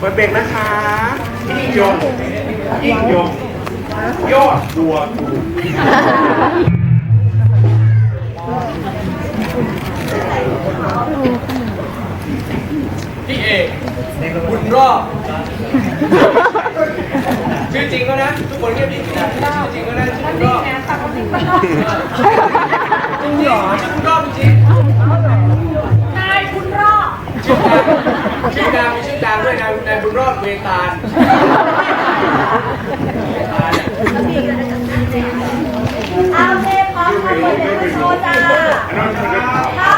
เปิดเบรกนะคะยิ่งยงยิ่งยงยอดดัวกูพี่เอกบุญรอบ ชื่อจริงก็นะ ทุกคนเรียกพี่นะชื่อจริงก็นะชื่อบุญรอบจริงจริงชื่อบุญรอบจริงนายคุณรอด ชื่อดังชื่อดังมีชื่อดังด้วยนายนายบุญรอดเวตาลเวตาลเนี่ยเอาเพลงพร้อมกันเลยเดี๋ยวโชว์จ้า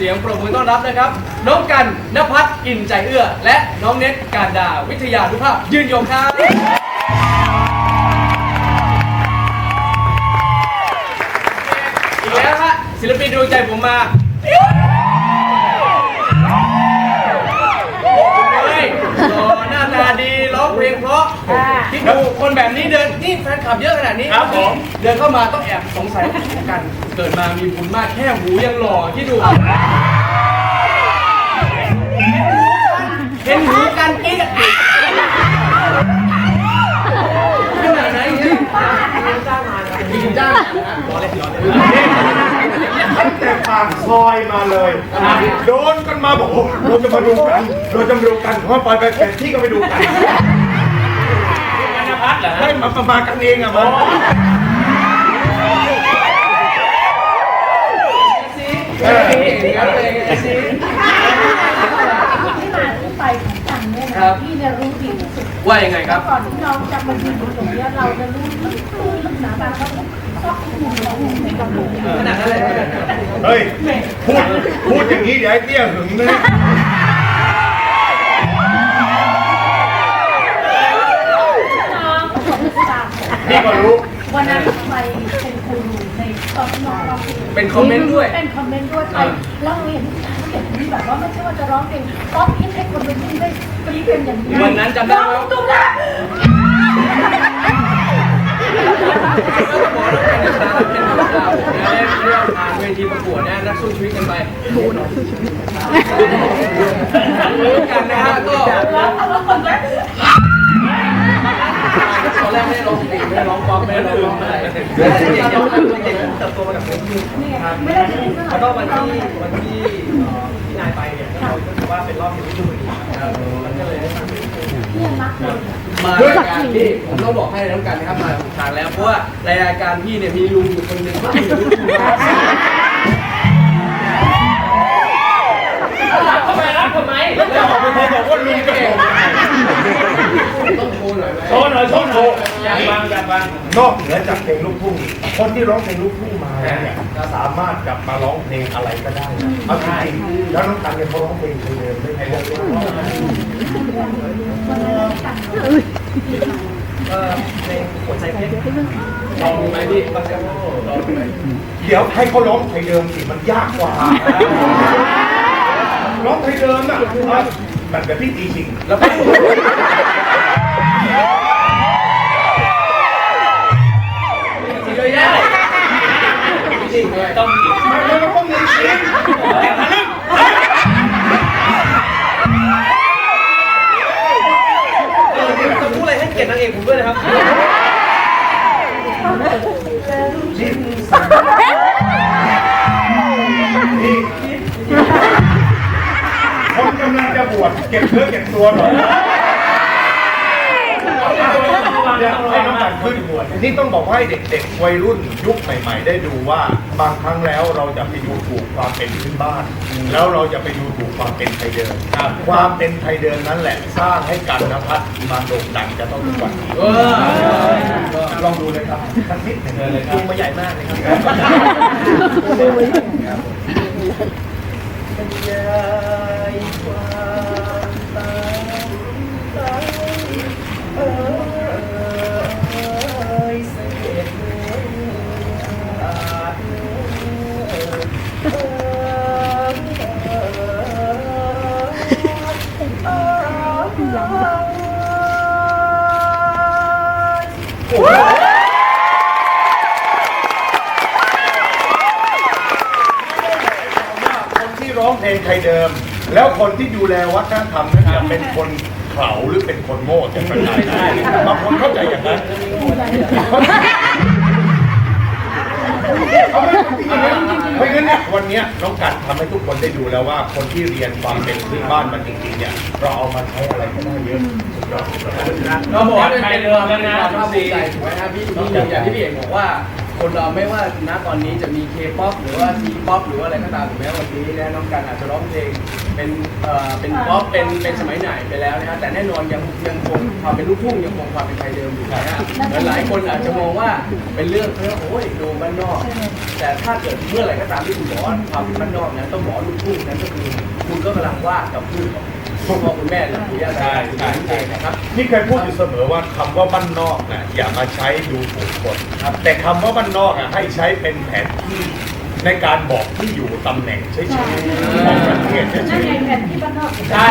เสียงปรบมือต้อนรับนะครับ น้องกันนภัสอินใจเอื้อ และน้องเน็ตการดาวิทยานุภาพ ยืนยงครับ อีกแล้วฮะศิลปินดวงใจผมมา ฮ้ยหล่อหน้าตาดีร้องเพลงเพราะที่ดูคนแบบนี้เดินนี่แฟนคลับเยอะขนาดนี้ครับผมเดินเข้ามาต้องแอบสงสัยกัน เกิดมามีบุญมากแค่หูยังหล่อที่ดู แต่ปากซอยมาเลยโดนกันมาบอกเราจะมาดูกันเราจะมาดูกันเพราะปล่อยไปแผนที่ก็ไปดูกันกันนภัสเหรอให้มาประมาณกันเองอะมันเออครับเองสิที่มาที่ไปของกันเนี่ยนะพี่เนี่ยรู้ดีที่สุดว่ายังไงครับ ก่อนที่เราจะมายืนอยู่ตรงเนี้ยเราจะรู้ลึกรู้ลึกหนาบางเราชอบที่มุม เราในกระปุกขนาดนั้นเลยขนาดนั้นเฮ้ย พูด พูดอย่างนี้เดี๋ยวไอ้เตี้ยหึงนะน้องประสบการณ์พี่ก็รู้ วันนั้นไปเป็นครูในตอนที่น้องร้องเพลงเป็นคอมเมนต์ด้วย เป็นคอมเมนต์ด้วยไปแล้วเราเห็นผู้ชายเขาเห็นที่แบบว่าไม่ใช่ว่าจะร้องเพลงร้องเพลงให้คนดูที่ได้กรี๊ดเป็นอย่างนี้วันนั้นจำได้ไหมร้องตุ้มละก็บอกแล้ว เป็นดาราเป็นดาราเนี่ยเรื่องผ่านเวทีประกวดเนี่ยนักสู้ชีวิตกันไปดูนะกันนะฮะก็ตอนแรกไม่ได้ร้องเพลงไม่ได้ร้องป๊อปไม่ได้ร้องร้องอะไรเด็กๆเติบโตมากับเพลงไม่ได้ยินเท่าไหร่แล้วก็วันที่วันที่พี่นายไปเนี่ยเราก็ถือว่าเป็นรอบเพลงที่ดูดีมันก็เลยได้ฟังเนี่รักเลย มารายการพี่ผมต้องบอกให้น้ำกันนะครับมาถูกทางแล้วเพราะว่ารายการพี่เนี่ยมีลุงอยู่คนหนึ่งที่มีลุงอยู่ทำไมรักทำไมแล้วจะออกไปโทรบอกว่าลุงจะบอกต้องโทรหน่อยไหมโทรหน่อยโทรโทรอยากฟังอยากฟังนอกเหนือจากเพลงลูกทุ่งคนที่ร้องเพลงลูกทุ่งมาแล้วเนี่ยจะสามารถกลับมาร้องเพลงอะไรก็ได้นะเอาจริงๆแล้วน้องตันเนี่ยเขาร้องเพลงเพลงเดิมไม่ใช่เรื่องเออเพลงหัวใจเพชรลองดูไหมพี่ฟังกันลองดูไหมเดี๋ยวให้เขาร้องเพลงเดิมสิมันยากกว่าร้องเพลงเดิมน่ะแบบแบบพี่ตีจริงแล้ว จริงเลยต้องจริงมันต้องมีจริงแต่ทะลึ่งจะพูดอะไรให้เกียรตินางเอกผมด้วยนะครับนี่คนกำลังจะบวชเก็บเนื้อเก็บตัวหน่อยอย ขึ้นนี่ต้องบอกให้เด็กๆวัยรุ่นยุคใหม่ ๆ ได้ดูว่าบางครั้งแล้วเราจะไปดูถูกความเป็นพื้นบ้าน แล้วเราจะไปดูถูกความเป็นไทยเดิมความเป็นไทยเดิมนั้นแหละสร้างให้การนภัสมาโด่งดังจะต้องทุกวันลองดูเลยครับสักนิดูมาใหญ่มากเลยครับ คนที่ร้องเพลงไทยเดิม แล้วคนที่ดูแลวัฒนธรรมนั้นจะเป็นคนเขาหรือเป็นคนโง่จะเป็นได้บางคนเข้าใจอย่างนั้น เอาไม่จริงๆนะเพราะงั้นเนี่ยวันเนี้ยน้องกัดทำให้ทุกคนได้ดูแล้วว่าคนที่เรียนความเป็นพื้นบ้านมันจริงๆเนี่ยเราเอามาใช้อะไรก็ได้เยอะสุดยอดสุดยอด เราบอกว่าเป็นเป็นความเป็นความภาคภูมิใจถูกไหมครับพี่พี่อย่างที่พี่เอกบอกว่า คนเราไม่ว่าณตอนนี้จะมีเคป๊อปหรือว่าทีป๊อปหรือว่าอะไรก็ตามถึงแม้วันนี้นะน้องกันอาจจะร้องเพลงเป็นเอ่อเป็นป๊อปเป็นเป็นสมัยไหนไปแล้วนะฮะแต่แน่นอนยังยังคงความเป็นลูกทุ่งยังคงความเป็นไทยเดิมอยู่นะฮะเหมือนหลายคนอาจจะมองว่าเป็นเรื่องเรื่องโอ้ยดูบ้านนอก แต่ถ้าเกิดเมื่อไหร่ก็ตามที่คุณบอกว่าความเป็นบ้านนอกนั้นต้องบอกว่าลูกทุ่งนั้นก็คือคุณก็กำลังว่ากับพูดของคุณพ่อคุณแม่หรือคุณย่าตายายคุณนั่นเองนะครับนี่เคยพูดอยู่เสมอว่าคำว่าบ้านนอกนะอย่ามาใช้ดูถูกคนครับแต่คำว่าบ้านนอกอะให้ใช้เป็นแผนที่ในการบอกที่อยู่ตำแหน่งเฉยๆของประเทศเฉนั่นยไงแผ่นที่บ้านนอกใช่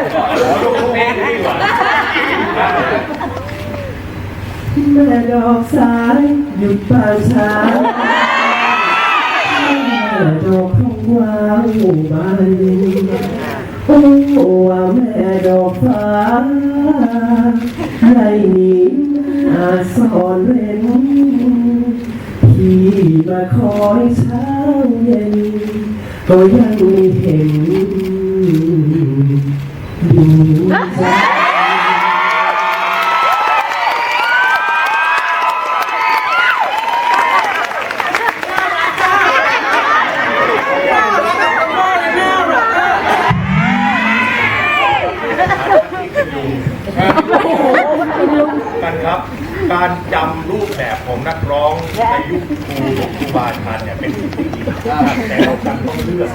ๆขอลูกเพลงดีกว่าแม่ดอกสายหยุดป่าช้าแม่ ดอกคงว้าวใบโอ้ว่าแม่ดอกฟ้าใหญ่นี้อาสอนเร้นที่มาคอยเช้าเย็นก็ยังไม่เห็น แต่เราจำต้องเลือก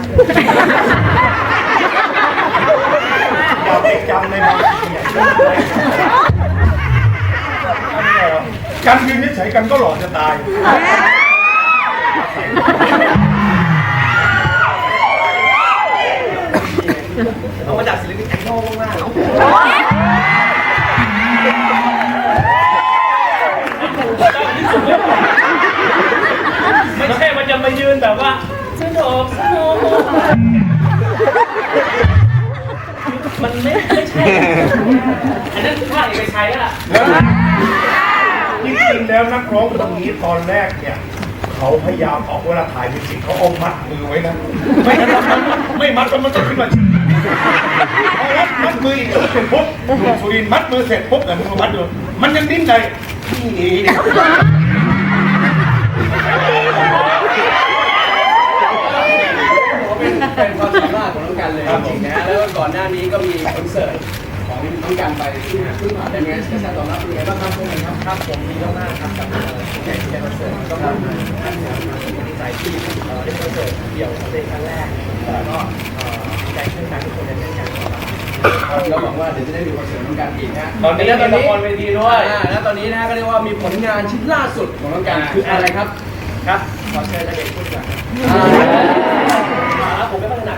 อย่าไปจำในบางทีเนี่ยกัยืนเฉยกันก็หล่อจะตายเอามาจากศิลปินไอดอลมาก มันไม่ไม่ใช่อันนั้นคือท่าเอกชัยแล้วล่ะจริงๆแล้วนักร้องคนนี้ตอนแรกเนี่ย เขาพยายามออกเวลาถ่ายมิวสิกเขาเอามัดมือไว้นะ ไม่งั้นมันไม่มัดแล้วมันจะขึ้นมาพอมัดมัดมืออีกเสร็จปุ๊บหนุ่มสุรินมัดมือเสร็จปุ๊บแต่มือมัดอยู่มันยังดิ้นเลยนี่ เป็นเป็นความ สามารถของน้องกันเลยจริงๆนะแล้วก็ก่อนหน้านี้ก็มีคอนเสิร์ตของน้องกันไปที่เพิ่งผ่านไปเมื่อกระแสตอบรับเป็นไงบ้างครับเป็นไงครับครับผมดีมากครับกับแข่งที่คอนเสิร์ตก็มาท่านเนี่ยมาดีใจที่ได้คอนเสิร์ตเดี่ยวของตัวเองครั้งแรกแล้วก็เอ่อดีใจที่ทุกคนได้เล่นกันแล้วหวังว่าเดี๋ยวจะได้มีคอนเสิร์ตน้องกันอีกนะตอนนี้มีละครเวทีด้วยแล้วตอนนี้นะก็เรียกว่ามีผลงานชิ้นล่าสุดของน้องกันคืออะไรครับครับขอเชิญนายเอกพูดก่อน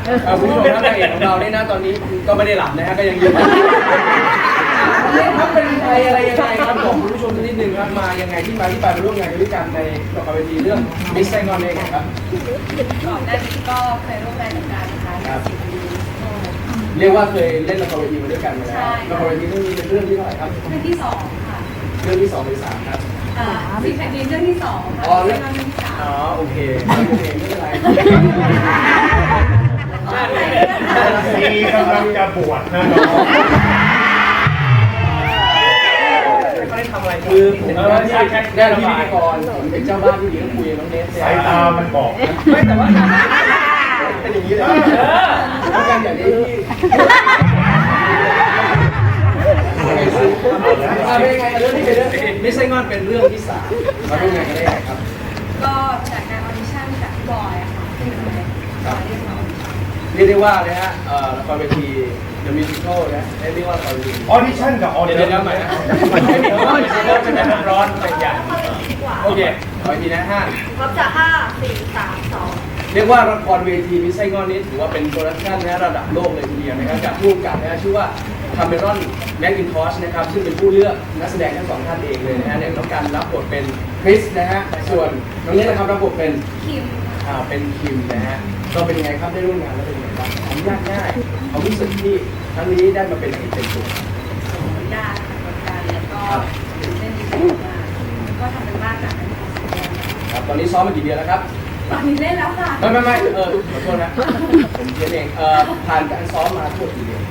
อ่าแล้วผมก็ต้องหนักอ่าคุณผู้ชมครับนางเอกของเราเนี่ยนะตอนนี้ก็ไม่ได้หลับนะฮะก็ยังยืนเล่นครับเป็นใครอะไรยังไงครับบอกคุณผู้ชมนิดนึงครับมายังไงที่มาที่ไปมาร่วมงานกันด้วยกันในละครเวทีเรื่องมิสไซงอนเองครับ ก่อนหน้านี้ก็เคยร่วมงานกันนะคะครับสิบปีเรียกว่าเคยเล่นละครเวทีมาด้วยกันมาแล้วใช่ละครเวทีเรื่องนี้เป็นเรื่องที่เท่าไหร่ครับ เรื่องที่สองค่ะเรื่องที่สองหรือสามครับ อ่าสิบแผ่นดินเรื่องที่สองค่ะอ๋อ เรื่เรื่อองงที่สาม อ๋อโอเคโอเคไม่เป็นไร มีกำลังจะบวชนะน้องไม่ได้ทำอะไรคือผมเป็นที่ได้ที่พิธีกรผมเป็นเจ้าบ้านที่ดีต้องคุยกับน้องเนสสายตามันบอกนะไม่แต่ว่าเป็นอย่างนี้เลยต้องการอย่างนี้ที่เป็นยังไงเรื่องนี้เป็นเรื่องไม่ใช่งอนเป็นเรื่องที่สามมาร่วมงานกันได้ไงครับ ก็จากการออดิชั่นจากพี่บอยอะค่ะที่มาเรียกเรา เรียกได้ว่านะฮะละครเวที The Musical นะเรียกว่าละครเวทีออดิชั่นกับออเดี๋เดยวอเดี๋ยวร์ใหม่นะไม่มีคำว่าไม่ใช่เริ่มจะเป็นร้อนเป็นใหญ่โอเคขออีกทีนะห้าพร้อมจากห้าสี่สามสองรียกว่าละครเวทีมิสไซงอนนี้ถือว่าเป็นโปรดักชันนะระดับโลกเลยทีเดียวนะครับจากผู้กำกับนะชื่อว่าคาเมรอนแมคกินทอชนะครับซึ่งเป็นผู้เลือกนักแสดงทั้งสองท่านเองเลยนะฮะในน้องการรับบทเป็นคริสนะฮะส่วนน้องเนี้นะครับรับบทเป็นคิม อ่าเป็นคิมนะฮะก็เป็นยังไงครับได้ร่วมงานแล้วเป็น ยังไงบ้างความยากง่ายความรู้สึกที่ครั้งนี้ได้มาเป็นเต็มตัวยากกดดันแล้วก็ครับตื่นเต้นดีใจมากก็ทำเป็นบ้านจากนั้นครับตอนนี้ซ้อมมากี่เดือนแล้วครับตอนนี้เล่นแล้วค่ะไม่ไม่ไม่เออขอโทษนะผมเพียนเองเอ่อผ่านการซ้อมมาทั้งหมดกี่เดือน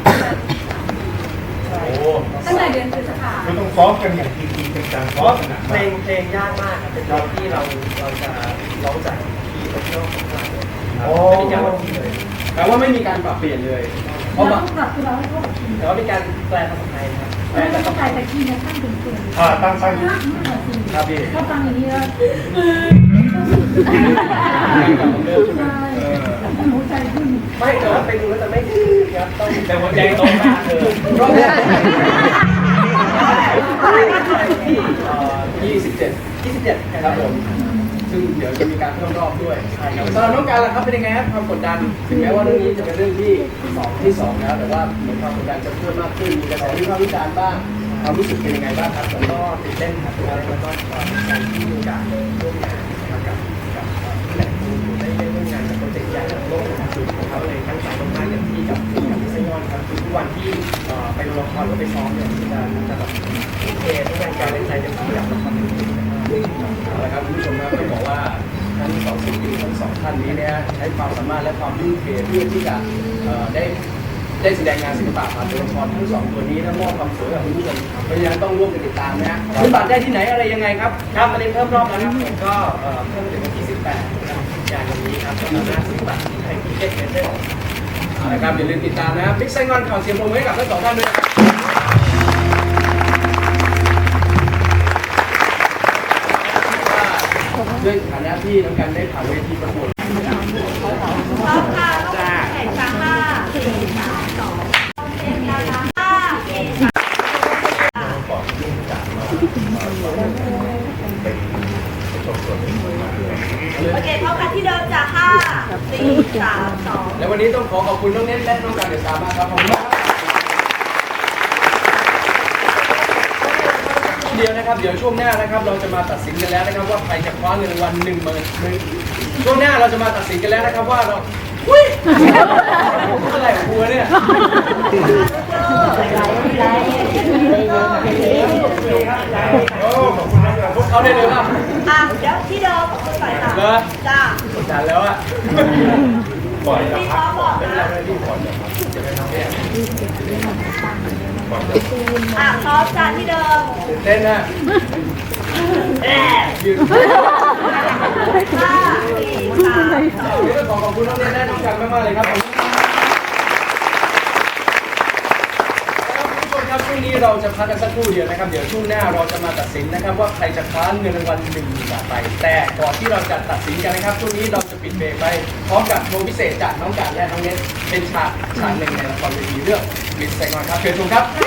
โอ้ตั้งแต่เดือนพฤษภาไม่ต้องซ้อมกันอย่างจริงๆเป็นการซ้อมขนาดเพลงเพลงยากมากครับเป็นเพลงที่เราเราจะร้องจากคีย์ออริจินอลของเราเลยโอ้ไม่มีการปรับคีย์เลย แปลว่าไม่มีการปรับเปลี่ยนเลยเพเราราะว่าต้องปรับคือเราให้เข้ากับทีมแต่ว่ามีการแปลภาษาไทยนะครับแปลเราจากต้องใจแต่ทีมเนี่ยตั้งถึงเกินอ่าตั้งตั้งยากมากจริงครับพี่ถ้าฟังอย่างนี้แล้วกับผมเริ่มใช่ไหมใช่เออหัวใจขึ้นไม่แต่ว่าไปดูแล้วจะไม่ครับต้องแต่หัวใจตรงมากเลยรอบแรกที่เอ่อ27 27ครับผม ซึ่งเดี๋ยวจะมีการเพิ่มรอบด้วยใช่ครับสำหรับน้องการล่ะครับเป็นยังไงครับความกดดันถึงแม้ว่าเรื่องนี้จะเป็นเรื่องที่สองที่สองแล้วแต่ว่าเหมือนความกดดันจะเพิ่มมากขึ้นมีกระแสวิพากษ์วิจารณ์บ้างความรู้สึกเป็นยังไงบ้างครับแล้วก็ตื่นเต้นครับแล้วก็การที่มีโอกาสร่วมงานนะครับกับกับแหล่งทุนได้ได้ร่วมงานกับโปรเจกต์ใหญ่ระดับโลกนะครับเขาเลยตั้งใจมากๆอย่างที่กับกับพี่ไซมอนครับคือทุกวันที่ไปดูละครหรือไปซ้อมเนี่ยจะจะแบบทุ่มเททุกอย่างการเล่นใจเต็มที่กับละครจริงนะครับะครับคุณผู้ชมครับต้องบอกว่าทั้งสองศิลปินทั้งสองท่านนี้เนี่ยใช้ความสามารถและความทุ่มเทเพื่อที่จะได้ได้แสดงงานศิลปะผ่านตัวละครทั้งสองตัวนี้และมอบความสวยให้กับคุณผู้ชมเพราะฉะนั้นต้องร่วมกันติดตามนะฮะซื้อบัตรได้ที่ไหนอะไรยังไงครับครับวันนี้เพิ่มรอบแล้วครับผมก็เพิ่มถึงวันที่ 18นะครับอย่างนี้ครับก็สามารถซื้อบัตรที่ไทยทิเก็ตเมเจอร์เอาละครับอย่าลืมติดตามนะครับบิ๊กไซงอนข่าวเสียงปรบมือให้กับทั้งสองท่านด้วย ด้วยฐานะที่น้องกันได้ผ่านเวทีประกวดพร้อมค่ะจ้าแข่งจ้าห้าสี่สามสองเจ็ดนะคะห้าสี่สามก่อนที่จะมาเป็นชมส่วนหนึ่งมาด้วยโอเคพร้อมกันที่เดิมจ้าห้าสี่สามสอง และวันนี้ต้องขอขอบคุณน้องเน็ตและน้องการเดชามากครับขอบคุณมากครับ เดียวนะครับ เดี๋ยวช่วงหน้านะครับ เราจะมาตัดสินกันแล้วนะครับ ว่าใครจะคว้าเงินรางวัลหนึ่งหมื่นช่วงหน้าเราจะมาตัดสินกันแล้วนะครับว่าเราอุ้ยอะไรของกูวะเนี่ยโอ้ขอบคุณนะครับพวกเขาได้เลยป่ะอะเดี๋ยวที่เดิมของคุณใส่ค่ะเหรอจ้า กดดันแล้วอะก่อนจะพี่อกบอกไม่เป็นไรนะไม่เป็นไรพี่ขอเดี๋ยวครับจะไปทำเนี่ยก่ อนจะอะพร้อมจ้าที่เดิมตื่นเต้นนะยืนห้าสี่สามสองวันนี้ต้องขอขอบคุณน้องเน็ตและน้องกันมากๆเลยครับผมคุณผู้ ชมครับช่วงนี้เราจะพักกันสักครู่เดียวนะครับ เดี๋ยวช่วงหน้าเราจะมาตัดสินนะครับ ว่าใครจะคว้าเงินรางวัลหนึ่งหมื่นบาทไป แต่ก่อนที่เราจะตัดสินกันนะครับช่วงนี้เราจะปิดเบรกไปพร้อมกับโชว์พิเศษจากน้องกันและน้องเน็ตเป็นฉากฉากหนึ่งในละครเวทีเรื่องมิสไซงอนครับเชิญชมครับ